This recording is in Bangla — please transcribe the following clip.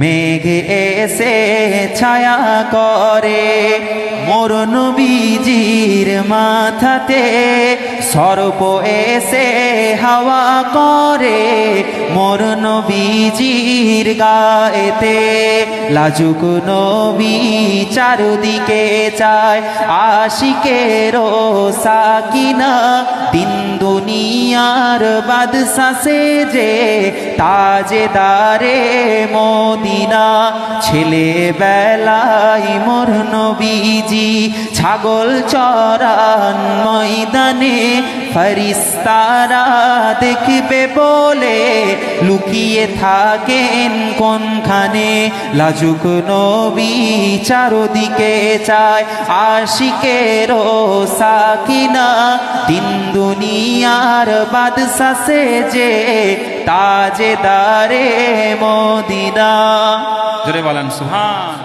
মেঘ এসে ছায়া করে। মোর নবীজির মাথাতে সর্প এসে হাওয়া করে। মোর নবীজির গায়েতে লাজুক নবী চারদিকে চায়। আশিকের সাকিনা দুনিয়ার বাদশাসে যে তাজেদারে মদিনা। ছেলেবেলায় মোর নবীজি ছাগল চরান ময়দানে ফরিস্তারা দেখবে বলে, লুকিয়ে থাকেন কোনখানে? লাজুক নবী চারদিকে চায় আশিকের সাকিনা। দিন দুনিয়ার বাদশাসে যে তাজে দারে মদিনা বলেন সুহান